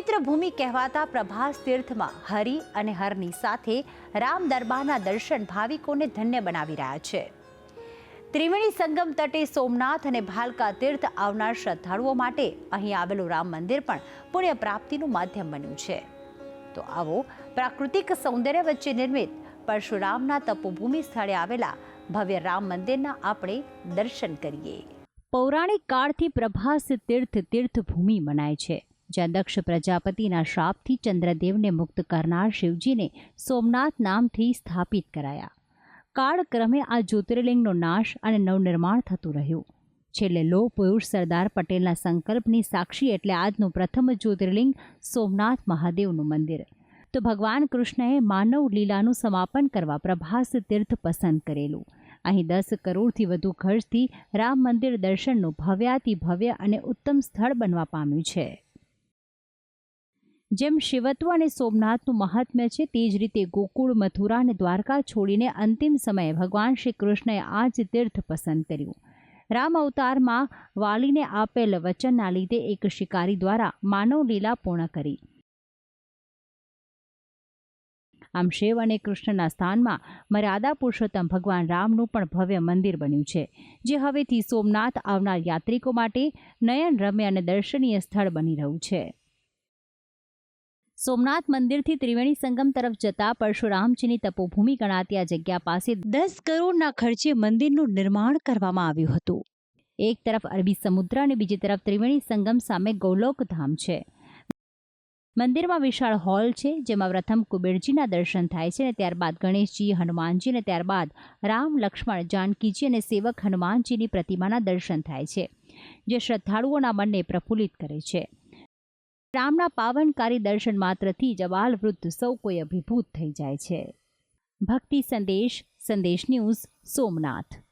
પવિત્ર ભૂમિ કહેવાતા પ્રભાસ તીર્થમાં હરિ અને હરની સાથે રામ દરબારના દર્શન ભાવિકોને ધન્ય બનાવી રહ્યા છે. ત્રિવેણી સંગમ તટે સોમનાથ અને ભાલકા તીર્થ આવનાર શ્રદ્ધાળુઓ માટે અહીં આવેલું રામ મંદિર પણ પુણ્ય પ્રાપ્તિનું માધ્યમ બન્યું છે. તો આવો પ્રાકૃતિક સૌંદર્ય વચ્ચે નિર્મિત પરશુરામના તપોભૂમિ સ્થળે આવેલા ભવ્ય રામ મંદિરના આપણે દર્શન કરીએ. પૌરાણિક કાળથી પ્રભાસ તીર્થ તીર્થભૂમિ મનાય છે. જ્યાં દક્ષ પ્રજાપતિના શ્રાપથી ચંદ્રદેવને મુક્ત કરનાર શિવજીને સોમનાથ નામથી સ્થાપિત કરાયા. કાળક્રમે આ જ્યોતિર્લિંગનો નાશ અને નવનિર્માણ થતું રહ્યું. છેલ્લે લો પુરુષ સરદાર પટેલના સંકલ્પની સાક્ષી એટલે આજનું પ્રથમ જ્યોતિર્લિંગ સોમનાથ મહાદેવનું મંદિર. તો ભગવાન કૃષ્ણએ માનવ લીલાનું સમાપન કરવા પ્રભાસ તીર્થ પસંદ કરેલું. અહીં દસ કરોડથી વધુ ખર્ચથી રામ મંદિર દર્શનનું ભવ્યાતિ ભવ્ય અને ઉત્તમ સ્થળ બનવા પામ્યું છે. જેમ શિવત્વ અને સોમનાથનું મહાત્મ્ય છે, તે જ રીતે ગોકુળ, મથુરા અને દ્વારકા છોડીને અંતિમ સમયે ભગવાન શ્રી કૃષ્ણએ આ જ તીર્થ પસંદ કર્યું. રામ અવતારમાં વાલીને આપેલ વચનના લીધે એક શિકારી દ્વારા માનવ લીલા પૂર્ણ કરી. આમ શિવ અને કૃષ્ણના સ્થાનમાં મર્યાદા પુરુષોત્તમ ભગવાન રામનું પણ ભવ્ય મંદિર બન્યું છે, જે હવેથી સોમનાથ આવનાર યાત્રિકો માટે નયન રમ્ય અને દર્શનીય સ્થળ બની રહ્યું છે. સોમનાથ મંદિરથી ત્રિવેણી સંગમ તરફ જતા પરશુરામજીની તપોભૂમિ ગણાતી આ જગ્યા પાસે દસ કરોડના ખર્ચે મંદિરનું નિર્માણ કરવામાં આવ્યું હતું. એક તરફ અરબી સમુદ્ર અને બીજી તરફ ત્રિવેણી સંગમ સામે ગૌલોક ધામ છે. મંદિરમાં વિશાળ હોલ છે, જેમાં પ્રથમ કુબેરજીના દર્શન થાય છે અને ત્યારબાદ ગણેશજી, હનુમાનજી અને ત્યારબાદ રામ, લક્ષ્મણ, જાનકીજી અને સેવક હનુમાનજીની પ્રતિમાના દર્શન થાય છે, જે શ્રદ્ધાળુઓના મનને પ્રફુલ્લિત કરે છે. રામના પાવનકારી દર્શન માત્રથી જ અબાલ વૃદ્ધ સૌ કોઈ અભિભૂત થઈ જાય છે. ભક્તિ સંદેશ સંદેશ ન્યૂઝ, સોમનાથ.